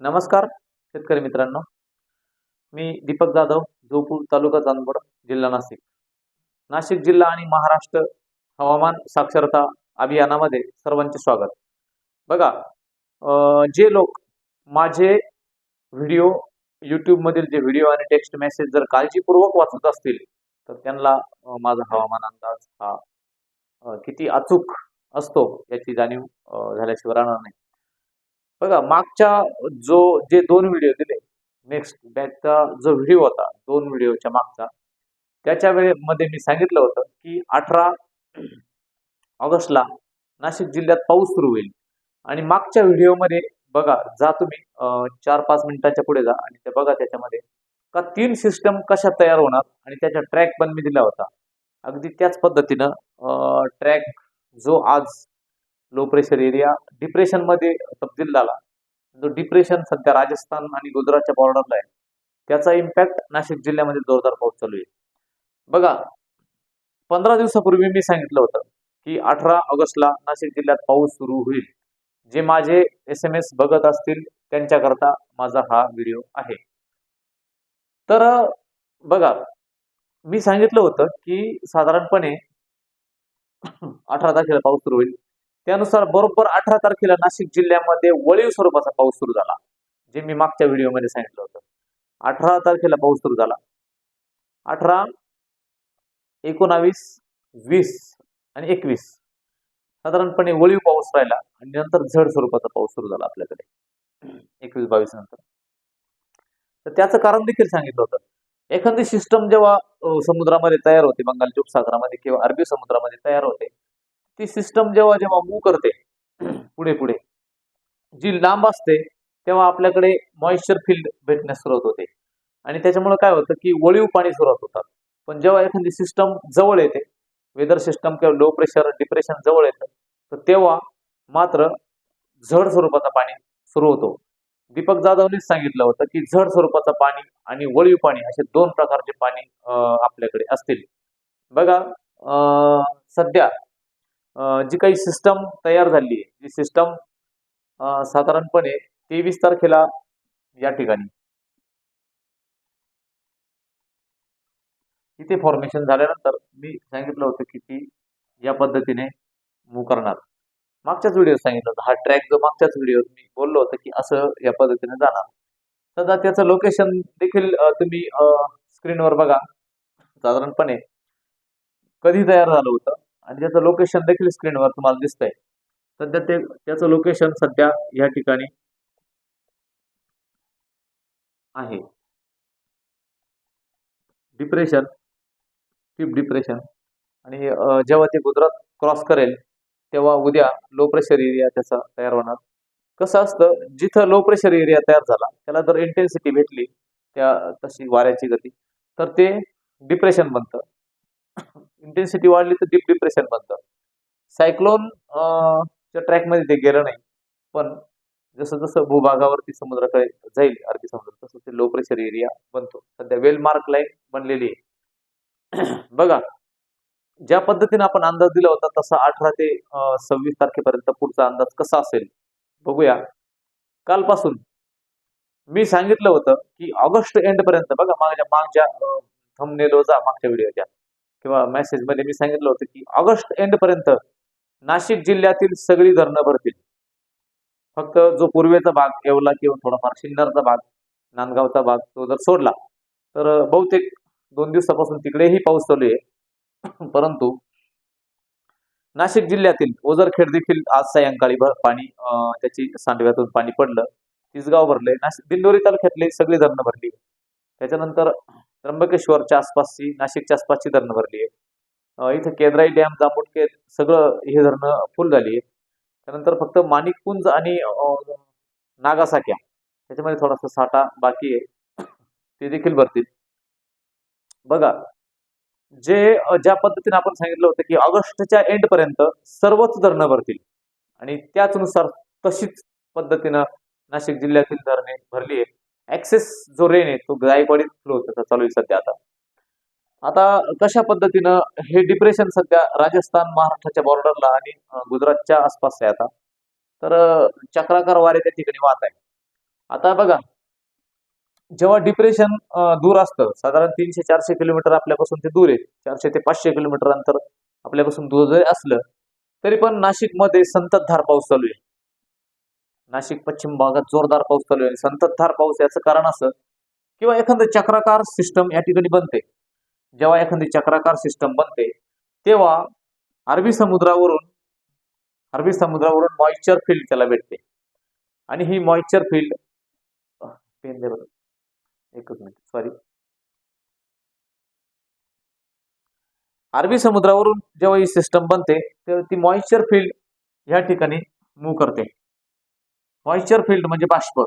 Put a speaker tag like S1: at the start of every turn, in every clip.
S1: नमस्कार शेतकरी मित्रांनो. मी दीपक जाधव जोपूर तालुका चांदवड जिल्हा नाशिक. नाशिक जिल्हा आणि महाराष्ट्र हवामान साक्षरता अभियानामध्ये सर्वांचे स्वागत. बघा जे लोक माझे व्हिडिओ यूट्यूबमधील जे व्हिडिओ आणि टेक्स्ट मेसेज जर काळजीपूर्वक वाचत असतील तर त्यांना माझा हवामान अंदाज हा किती अचूक असतो याची जाणीव झाल्याशिवाय राहणार नाही. बघा मागच्या जो जे दोन व्हिडिओ दिले नेक्स्ट बॅचचा जो व्हिडिओ होता दोन व्हिडिओच्या मागचा त्याच्या वेळेमध्ये मी सांगितलं होतं की अठरा ऑगस्टला नाशिक जिल्ह्यात पाऊस सुरू होईल. आणि मागच्या व्हिडिओमध्ये बघा जा तुम्ही चार पाच मिनिटाच्या पुढे जा आणि ते बघा त्याच्यामध्ये का तीन सिस्टम कशा तयार होणार आणि त्याचा ट्रॅक पण मी दिला होता. अगदी त्याच पद्धतीनं ट्रॅक जो आज लो प्रेशर एरिया डिप्रेशनमध्ये तब्दील झाला. जो डिप्रेशन सध्या राजस्थान आणि गुजरातच्या बॉर्डरला आहे त्याचा इम्पॅक्ट नाशिक जिल्ह्यामध्ये जोरदार पाऊस चालू आहे. बघा पंधरा दिवसापूर्वी मी सांगितलं होतं की अठरा ऑगस्टला नाशिक जिल्ह्यात पाऊस सुरू होईल. जे माझे एस एम एस बघत असतील त्यांच्याकरता माझा हा व्हिडिओ आहे. तर बघा मी सांगितलं होतं की साधारणपणे अठरा तारखेला पाऊस सुरू होईल. त्यानुसार बरोबर अठरा तारखेला नाशिक जिल्ह्यामध्ये वळीव स्वरूपाचा पाऊस सुरू झाला जे मी मागच्या व्हिडिओमध्ये सांगितलं होतं. अठरा तारखेला पाऊस सुरू झाला. अठरा एकोणावीस वीस आणि एकवीस. साधारणपणे वळीव पाऊस राहिला आणि नंतर झड स्वरूपाचा पाऊस सुरू झाला आपल्याकडे. एकवीस बावीस नंतर. तर त्याचं कारण देखील सांगितलं होतं. एखादी सिस्टम जेव्हा समुद्रामध्ये तयार होते बंगालच्या उपसागरामध्ये किंवा अरबी समुद्रामध्ये तयार होते ती सिस्टम जेव्हा जेव्हा मूव्ह करते पुढे पुढे जी लांब असते तेव्हा आपल्याकडे मॉइश्चर फील्ड भेटण्यास सुरुवात होते. आणि त्याच्यामुळे काय होतं की वळीव पाणी सुरुवात होतात. पण जेव्हा एखादी सिस्टम जवळ येते वेदर सिस्टम किंवा लो प्रेशर डिप्रेशन जवळ येतं तर तेव्हा मात्र झड स्वरूपाचं पाणी सुरू होतो. दीपक जाधवनेच सांगितलं होतं की झड स्वरूपाचं पाणी आणि वळीव पाणी असे दोन प्रकारचे पाणी आपल्याकडे असतील. बघा सध्या जी काही सिस्टम तयार झाली आहे जी सिस्टम साधारणपणे तेवीस तारखेला या ठिकाणी. तिथे फॉर्मेशन झाल्यानंतर मी सांगितलं होतं की ती या पद्धतीने मूव्ह करणार. मागच्याच व्हिडिओ सांगितलं होतं. हा ट्रॅक जो मागच्याच व्हिडिओ मी बोललो होतं की असं या पद्धतीने जाणार. सध्या त्याचं लोकेशन देखील तुम्ही स्क्रीनवर बघा. साधारणपणे कधी तयार झालं होतं? आणि त्याचं लोकेशन देखील स्क्रीनवर तुम्हाला दिसतंय. सध्या ते त्याचं लोकेशन सध्या या ठिकाणी आहे. डिप्रेशन पीप डिप्रेशन आणि जेव्हा ते गुजरात क्रॉस करेल तेव्हा उद्या लो प्रेशर एरिया त्याचा तयार होणार. कसं असतं जिथं लो प्रेशर एरिया तयार झाला त्याला जर इंटेन्सिटी भेटली त्या तशी वाऱ्याची गती तर ते डिप्रेशन बनतं. इंटेन्सिटी वाढली तर डीप डिप्रेशन बनतं. सायक्लोन च्या ट्रॅकमध्ये ते गेलं नाही. पण जसं जसं भूभागावरती समुद्राकडे जाईल अरबी समुद्र तसं ते लो प्रेशर एरिया बनतो. सध्या वेल मार्क लाईन बनलेली आहे. बघा ज्या पद्धतीने आपण अंदाज दिला होता तसा अठरा ते सव्वीस तारखेपर्यंत पुढचा अंदाज कसा असेल? बघूया. कालपासून मी सांगितलं होतं की ऑगस्ट एंड पर्यंत बघा माझ्या मागच्या थमनेलोजा मागच्या व्हिडिओच्या किंवा मेसेजमध्ये मी सांगितलं होतं की ऑगस्ट एंड पर्यंत नाशिक जिल्ह्यातील सगळी धरणं भरतील. फक्त जो पूर्वेचा भाग येवला किंवा थोडाफार सिन्नरचा भाग नांदगावचा भाग तो जर सोडला तर बहुतेक दोन दिवसापासून तिकडेही पाऊस चालू आहे. परंतु नाशिक जिल्ह्यातील ओझरखेड देखील आज सायंकाळी भर पाणी त्याची सांडव्यातून पाणी पडलं. तिसगाव भरले नाशिक दिंडोरी तालुक्यातले सगळी धरणं भरली. त्याच्यानंतर त्र्यंबकेश्वरच्या आसपासची नाशिकच्या आसपासची धरणं भरली आहे इथं केदराई डॅम जांबुटके सगळं हे धरणं फुल झाली आहे त्यानंतर फक्त माणिकपुंज आणि नागासाक्या त्याच्यामध्ये थोडासा साठा बाकी आहे. ते देखील भरतील. बघा जे ज्या पद्धतीने आपण सांगितलं होतं की ऑगस्टच्या एंड पर्यंत सर्वच धरणं भरतील. आणि त्याचनुसार तशीच पद्धतीनं नाशिक जिल्ह्यातील धरणे भरली आहे ऍक्सेस जो रेन आहे तो गायकवाडीत फ्लो त्याचा चालू आहे सध्या आता. आता कशा पद्धतीनं हे डिप्रेशन सध्या राजस्थान महाराष्ट्राच्या बॉर्डरला आणि गुजरातच्या आसपास आहे आता. तर चक्राकार वारे त्या ठिकाणी वाहत आहे आता बघा जेव्हा डिप्रेशन दूर असतं साधारण तीनशे चारशे किलोमीटर आपल्यापासून ते दूर आहे. चारशे ते पाचशे किलोमीटर अंतर आपल्यापासून दूर जरी असलं तरी पण नाशिकमध्ये संततधार पाऊस चालू आहे. नाशिक पश्चिम भागात जोरदार पाऊस चालू आहे. संततधार पाऊस याचं कारण असं किंवा एखादं चक्राकार सिस्टम या ठिकाणी बनते. जेव्हा एखादी चक्राकार सिस्टम बनते तेव्हा अरबी समुद्रावरून अरबी समुद्रावरून मॉइश्चर फील्ड त्याला भेटते. आणि ही मॉइश्चर फील्ड पेन दे एकच मिनिट सॉरी अरबी समुद्रावरून जेव्हा ही सिस्टम बनते तेव्हा ती मॉइश्चर फील्ड या ठिकाणी मूव्ह करते. मॉइश्चर फील्ड म्हणजे बाष्प.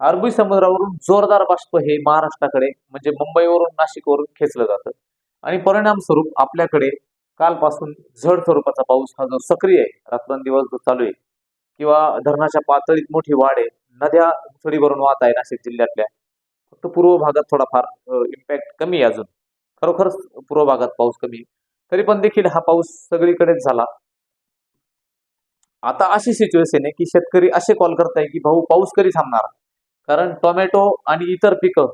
S1: अरबी समुद्रावरून जोरदार बाष्प हे महाराष्ट्राकडे म्हणजे मुंबईवरून नाशिकवरून खेचलं जातं. आणि परिणाम स्वरूप आपल्याकडे कालपासून झड स्वरूपाचा पाऊस हा जो सक्रिय आहे रात्रंदिवस जो चालू आहे किंवा धरणाच्या पातळीत मोठी वाढ आहे नद्या सडीवरून वाहत आहे नाशिक जिल्ह्यातल्या फक्त पूर्व भागात थोडाफार इम्पॅक्ट कमी आहे अजून. खरोखरच पूर्व भागात पाऊस कमी आहे. तरी पण देखील हा पाऊस सगळीकडेच झाला. आता अशी सिच्युएशन आहे की शेतकरी असे कॉल करताय की भाऊ पाऊस कधी थांबणार? कारण टोमॅटो आणि इतर पिकं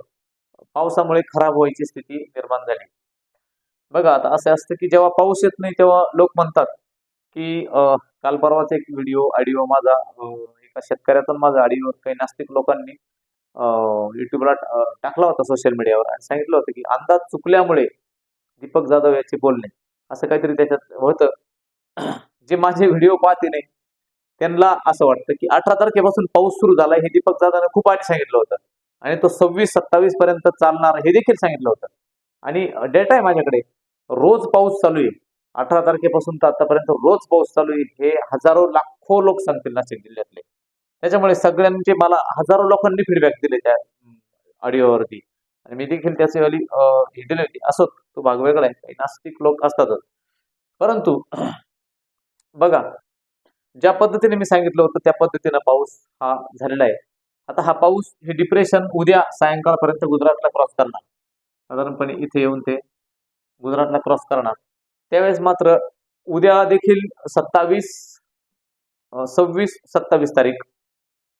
S1: पावसामुळे खराब व्हायची स्थिती निर्माण झाली. बघा आता असं असतं की जेव्हा पाऊस येत नाही तेव्हा लोक म्हणतात की काल परवाच एक व्हिडिओ ऑडिओ माझा एका शेतकऱ्यातून माझा ऑडिओ काही नास्तिक लोकांनी युट्यूबला टाकला होता सोशल मीडियावर आणि सांगितलं होतं की अंदाज चुकल्यामुळे दीपक जाधव याचे बोलणे. असं काहीतरी त्याच्यात होतं. जे माझे व्हिडिओ पाहते नाही त्यांना असं वाटतं की अठरा तारखेपासून पाऊस सुरू झाला हे दीपक जाधवने खूप आधी सांगितलं होतं. आणि तो सव्वीस सत्तावीस पर्यंत चालणार हे देखील सांगितलं होतं. आणि डेटा आहे माझ्याकडे रोज पाऊस चालू आहे अठरा तारखेपासून तर आतापर्यंत रोज पाऊस चालू आहे हे हजारो लाखो लोक सांगतील नाशिक जिल्ह्यातले. त्याच्यामुळे सगळ्यांचे मला हजारो लोकांनी फीडबॅक दिले त्या ऑडिओवरती आणि मी देखील त्याचे वाली हे दिले होते. असोत तो भाग वेगळा आहे. काही नास्तिक लोक असतातच. परंतु बघा ज्या पद्धतीने मी सांगितलं होतं त्या पद्धतीनं पाऊस हा झालेला आहे. आता हा पाऊस हे डिप्रेशन उद्या सायंकाळपर्यंत गुजरातला क्रॉस करणार. साधारणपणे इथे येऊन ते गुजरातला क्रॉस करणार. त्यावेळेस मात्र उद्या देखील सत्तावीस सव्वीस सत्तावीस तारीख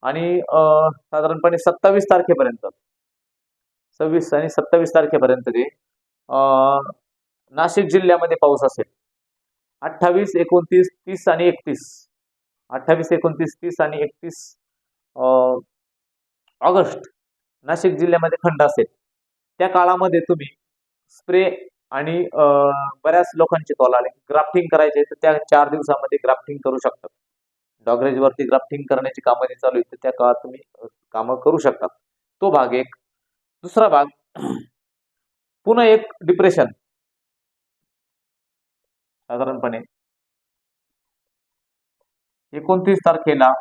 S1: आणि साधारणपणे सत्तावीस तारखेपर्यंत सव्वीस आणि सत्तावीस तारखेपर्यंत ते नाशिक जिल्ह्यामध्ये पाऊस असेल. अठ्ठावीस एकोणतीस तीस आणि एकतीस. अठ्ठावीस एकोणतीस तीस आणि एकतीस ऑगस्ट नाशिक जिल्ह्यामध्ये खंड असेल. त्या काळामध्ये तुम्ही स्प्रे आणि बऱ्याच लोकांचे कॉल आले. ग्राफ्टिंग करायचे तर त्या चार दिवसामध्ये ग्राफ्टिंग करू शकतात डॉगरेजवरती ग्राफ्टिंग करण्याची कामं जी चालू आहेत तर त्या काळात तुम्ही कामं करू शकतात तो भाग एक. दुसरा भाग पुन्हा एक डिप्रेशन साधारणपणे एकोणतीस तारखेला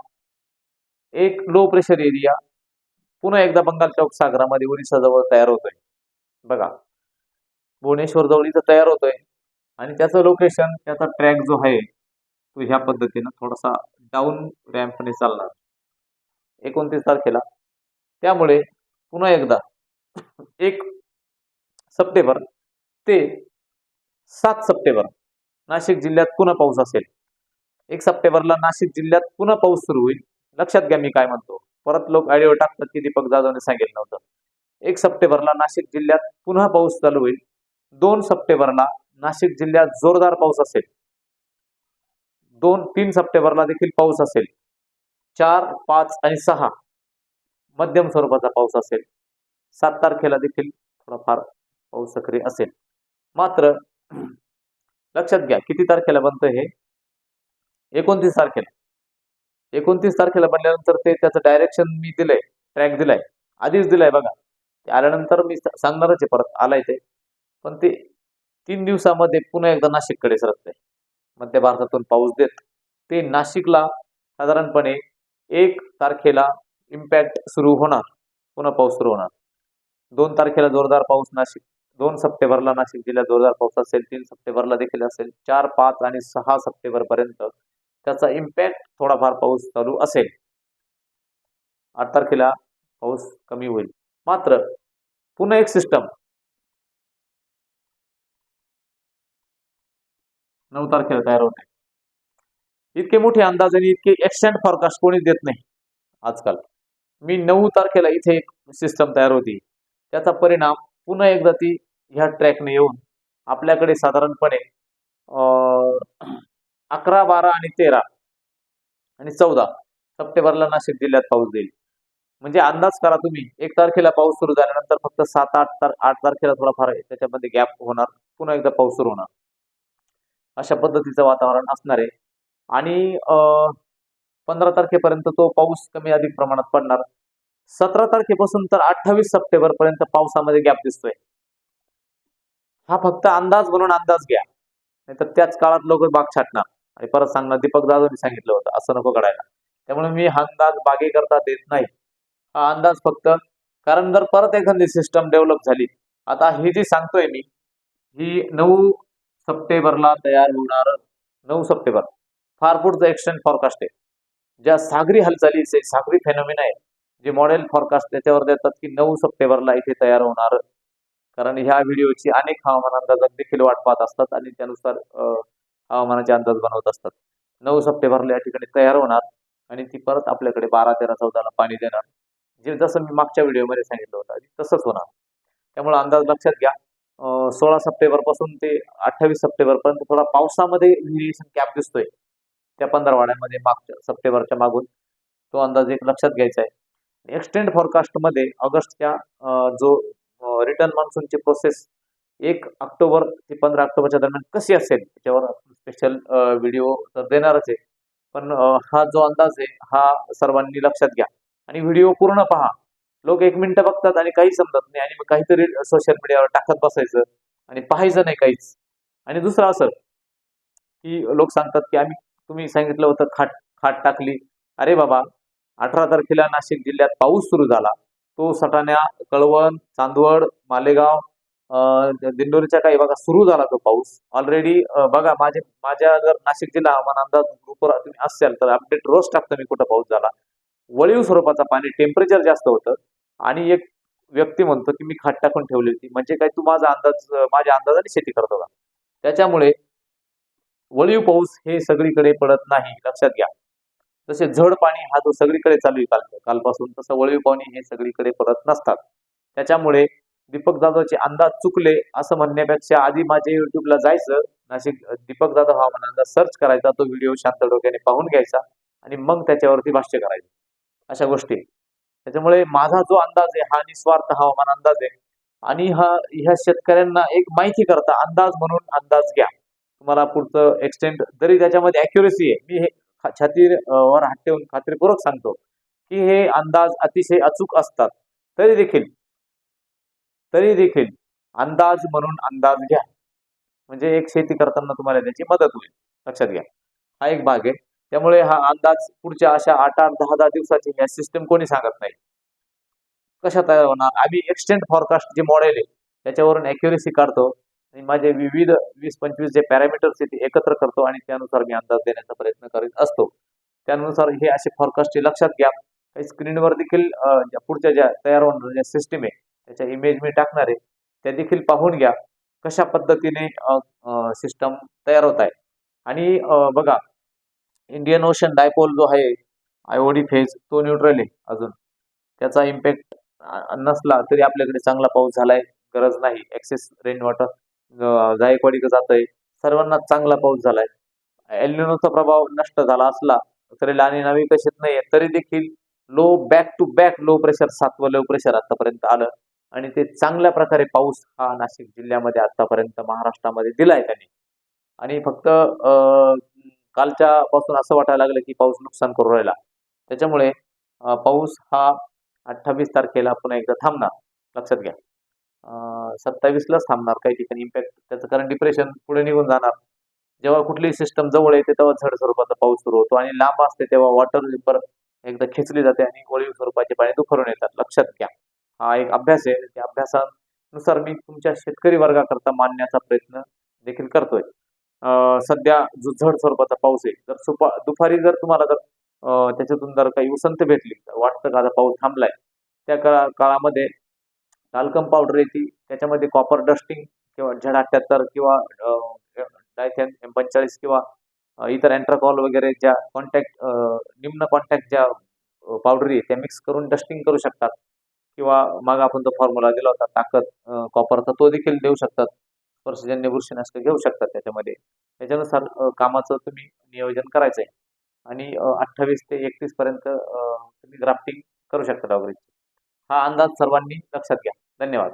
S1: एक लो प्रेशर एरिया पुन्हा एकदा बंगालच्या उपसागरामध्ये ओरिसाजवळ तयार होतोय. बघा भुवनेश्वर जवळ इथं तयार होतोय. आणि त्याचं लोकेशन त्याचा ट्रॅक जो आहे तो ह्या पद्धतीनं थोडासा डाऊन रॅम्पने चालणार. एकोणतीस तारखेला. त्यामुळे पुन्हा एकदा एक सप्टेंबर ते सात सप्टेंबर नाशिक जिल्ह्यात पुन्हा पाऊस असेल. एक सप्टेंबरला नाशिक जिल्ह्यात पुन्हा पाऊस सुरू होईल. लक्षात घ्या मी काय म्हणतो. परत लोक आयडिओ टाकतात की दीपक जाधवने सांगितलं नव्हतं एक सप्टेंबरला नाशिक जिल्ह्यात पुन्हा पाऊस चालू होईल. दोन सप्टेंबरला नाशिक जिल्ह्यात जोरदार पाऊस असेल. दोन तीन सप्टेंबरला देखील पाऊस असेल. चार पाच आणि सहा मध्यम स्वरूपाचा पाऊस असेल. सात तारखेला देखील थोडाफार पाऊस सक्रिय असेल. मात्र लक्षात घ्या किती तारखेला बनतं हे? एकोणतीस तारखेला. एकोणतीस तारखेला बनल्यानंतर ते त्याचं डायरेक्शन मी दिलंय ट्रॅक दिलाय आधीच दिलाय बघा. ते आल्यानंतर मी सांगणारच आहे परत आलाय ते. पण ते तीन दिवसामध्ये पुन्हा एकदा नाशिककडे सरकतंय. मध्य भारतातून पाऊस देत ते नाशिकला साधारणपणे एक तारखेला इम्पॅक्ट सुरू होणार पुन्हा पाऊस सुरू होणार. दोन तारखेला जोरदार पाऊस नाशिक दोन सप्टेंबरला नाशिक जिल्ह्यात जोरदार पाऊस असेल तीन सप्टेंबरला देखील असेल चार पाच आणि सहा सप्टेंबर पर्यंत त्याचा इम्पॅक्ट थोडाफार पाऊस चालू असेल. आठ तारखेला पाऊस कमी होईल. मात्र पुन्हा एक सिस्टम नऊ तारखेला तयार होते. इतके मोठे अंदाज आणि इतके एक्सटेंड फॉरकास्ट कोणीच देत नाही आजकाल. मी नऊ तारखेला इथे एक सिस्टम तयार होती. त्याचा परिणाम पुन्हा एकदा ती ह्या ट्रॅकने येऊन आपल्याकडे साधारणपणे अकरा बारा आणि तेरा आणि चौदा सप्टेंबरला नाशिक जिल्ह्यात पाऊस देईल म्हणजे अंदाज करा तुम्ही. एक तारखेला पाऊस सुरू झाल्यानंतर फक्त सात आठ तार आठ तारखेला थोडाफार आहे त्याच्यामध्ये गॅप होणार. पुन्हा एकदा पाऊस सुरू होणार. अशा पद्धतीचं वातावरण असणार आहे. आणि पंधरा तारखेपर्यंत तो पाऊस कमी अधिक प्रमाणात पडणार. सतरा तारखेपासून तर अठ्ठावीस सप्टेंबर पर्यंत पावसामध्ये गॅप दिसतोय. हा फक्त अंदाज म्हणून अंदाज घ्या. नाहीतर त्याच काळात लोक बाग छाटणार. आणि परत सांगणार दीपक दादांनी सांगितलं होतं असं नको घडायला. त्यामुळे मी हा अंदाज बागे करता देत नाही. हा अंदाज फक्त कारण जर परत एखादी सिस्टम डेव्हलप झाली आता ही जी सांगतोय मी ही नऊ सप्टेंबरला तयार होणार नऊ सप्टेंबर. फार पुढचं एक्सटेंड फॉरकास्ट आहे. ज्या सागरी हालचाली सागरी फेनॉमिना आहे जे मॉडेल फॉरकास्ट त्याच्यावर देतात की नऊ सप्टेंबरला इथे तयार होणार. कारण ह्या व्हिडिओची अनेक हवामान अंदाजात देखील वाट पाहत असतात आणि त्यानुसार हवामानाचे अंदाज बनवत असतात. नऊ सप्टेंबरला या ठिकाणी तयार होणार आणि ती परत आपल्याकडे बारा तेरा चौदाला पाणी देणार. जे जसं मी मागच्या व्हिडिओमध्ये सांगितलं होतं तसंच होणार. त्यामुळे अंदाज लक्षात घ्या. सोळा सप्टेंबरपासून ते अठ्ठावीस सप्टेंबर पर्यंत थोडा पावसामध्ये व्हेरिएशन कॅप दिसतोय. त्या पंधरवाड्यामध्ये मागच्या सप्टेंबरच्या मागून. तो अंदाज एक लक्षात घ्यायचा आहे. एक्सटेंड फॉरकास्टमध्ये ऑगस्टच्या जो रिटर्न मान्सूनची प्रोसेस एक ऑक्टोबर ते पंधरा ऑक्टोबरच्या दरम्यान कशी असेल? त्याच्यावर स्पेशल व्हिडिओ तर देणारच आहे. पण हा जो अंदाज आहे हा सर्वांनी लक्षात घ्या. आणि व्हिडिओ पूर्ण पहा. लोक एक मिनिटं बघतात आणि काही समजत नाही. आणि मग काहीतरी सोशल मीडियावर टाकत बसायचं आणि पाहायचं नाही काहीच. आणि दुसरं असं की लोक सांगतात की आम्ही तुम्ही सांगितलं होतं खाट खाट टाकली. अरे बाबा अठरा तारखेला नाशिक जिल्ह्यात पाऊस सुरू झाला. तो सटाण्या कळवण चांदवड मालेगाव दिंडोरीच्या काही भागात सुरू झाला तो पाऊस. ऑलरेडी बघा माझे माझ्या जर नाशिक जिल्हा हवामान अंदाज ग्रुपवर तुम्ही असाल तर अपडेट रोज टाकतो मी कुठं पाऊस झाला. वळीव स्वरूपाचा पाणी टेम्परेचर जास्त होतं. आणि एक व्यक्ती म्हणतो की मी खाट टाकून ठेवली होती. म्हणजे काय तू माझा अंदाज माझ्या अंदाजाने शेती करतो होता. त्याच्यामुळे वळीव पाऊस हे सगळीकडे पडत नाही लक्षात घ्या. जसे झड पाणी हा जो सगळीकडे चालू आहे काल कालपासून तसं वळीव पाणी हे सगळीकडे पडत नसतात. त्याच्यामुळे दीपक जाधवचे अंदाज चुकले असं म्हणण्यापेक्षा आधी माझ्या युट्यूबला जायचं. नाशिक दीपक जाधव हवामान अंदाज सर्च करायचा तो व्हिडिओ शांत डोक्याने पाहून घ्यायचा आणि मग त्याच्यावरती भाष्य करायचं. अशा गोष्टी. त्याच्यामुळे माझा जो अंदाज आहे हा निस्वार्थ हवामान अंदाज आहे. आणि हा ह्या शेतकऱ्यांना एक माहिती करता अंदाज म्हणून अंदाज घ्या. तुम्हाला पुढचं एक्सटेंड जरी त्याच्यामध्ये अॅक्युरेसी आहे मी हे छातीवर हात ठेवून खात्रीपूर्वक सांगतो की हे अंदाज अतिशय अचूक असतात. तरी देखील तरी देखील अंदाज म्हणून अंदाज घ्या. म्हणजे एक शेती करताना तुम्हाला त्याची मदत होईल. लक्षात घ्या. हा एक भाग आहे. त्यामुळे हा अंदाज पुढच्या अशा आठ आठ दहा दहा दिवसाची या सिस्टम कोणी सांगत नाही. कशा तयार होणार? आम्ही एक्सटेंड फॉरकास्ट जे मॉडेल आहे त्याच्यावरून अॅक्युरेसी काढतो आणि माझे विविध वीस पंचवीस जे पॅरामीटर्स आहेत ते एकत्र करतो आणि त्यानुसार मी अंदाज देण्याचा प्रयत्न करीत असतो. त्यानुसार हे असे फॉरकास्टचे लक्षात घ्या. काही स्क्रीनवर देखील पुढच्या ज्या तयार होणार ज्या सिस्टीम आहे त्याच्या इमेज मी टाकणार आहे. त्या देखील पाहून घ्या कशा पद्धतीने सिस्टम तयार होत आहे. आणि बघा इंडियन ओशन डायपोल जो आहे आयओडी फेज तो न्यूट्रल आहे अजून. त्याचा इम्पॅक्ट नसला तरी आपल्याकडे चांगला पाऊस झालाय गरज नाही. एक्सेस रेन वॉटर जायकवाडी जात आहे सर्वांना चांगला पाऊस झालाय. एल्युनोचा प्रभाव नष्ट झाला असला तरी लाणी नवी कशीत नाही तरी देखील low back to back low pressure सातवं low pressure आतापर्यंत आलं. आणि ते चांगल्या प्रकारे पाऊस हा नाशिक जिल्ह्यामध्ये आतापर्यंत महाराष्ट्रामध्ये दिलाय त्यांनी. आणि फक्त कालच्या पासून असं वाटायला लागलं की पाऊस नुकसान करू राहिला. त्याच्यामुळे पाऊस हा अठ्ठावीस तारखेला पुन्हा एकदा थांबणार. लक्षात घ्या. सत्तावीसलाच थांबणार. काही ठिकाणी इम्पॅक्ट त्याचं कारण डिप्रेशन पुढे निघून जाणार. जेव्हा कुठलीही सिस्टम जवळ येते तेव्हा झड स्वरूपाचा पाऊस सुरू होतो आणि लांब असते तेव्हा वॉटर परत एकदा खेचली जाते आणि वळीव स्वरूपाचे पाणी दुखरून येतात. लक्षात घ्या. हा एक अभ्यास आहे. त्या अभ्यासानुसार मी तुमच्या शेतकरी वर्गाकरता मांडण्याचा प्रयत्न देखील करतोय. सध्या जो झड स्वरूपाचा पाऊस आहे जर सुपा दुपारी जर तुम्हाला जर त्याच्यातून जर काही उसंत भेटली तर वाटतं का आता पाऊस थांबलाय? त्या काळा काळामध्ये टाल्कम पावडर येते त्याच्यामध्ये कॉपर डस्टिंग किंवा झड अठ्याहत्तर किंवा डायथेन एम पंचेचाळीस किंवा इतर अँट्राकॉल वगैरे ज्या कॉन्टॅक्ट निम्न कॉन्टॅक्ट ज्या पावडरी आहे त्या मिक्स करून डस्टिंग करू शकतात. किंवा मग आपण तो फॉर्म्युला दिला होता ताकद कॉपरचा तो देखील देऊ शकतात. स्पर्शजन्य बुरशीनाशक घेऊ शकतात त्याच्यामध्ये. त्याच्यानुसार कामाचं तुम्ही नियोजन करायचं आहे आणि अठ्ठावीस ते एकतीस पर्यंत तुम्ही ग्राफ्टिंग करू शकता डॉगरीची. हा अंदाज सर्वांनी लक्षात घ्या. धन्यवाद.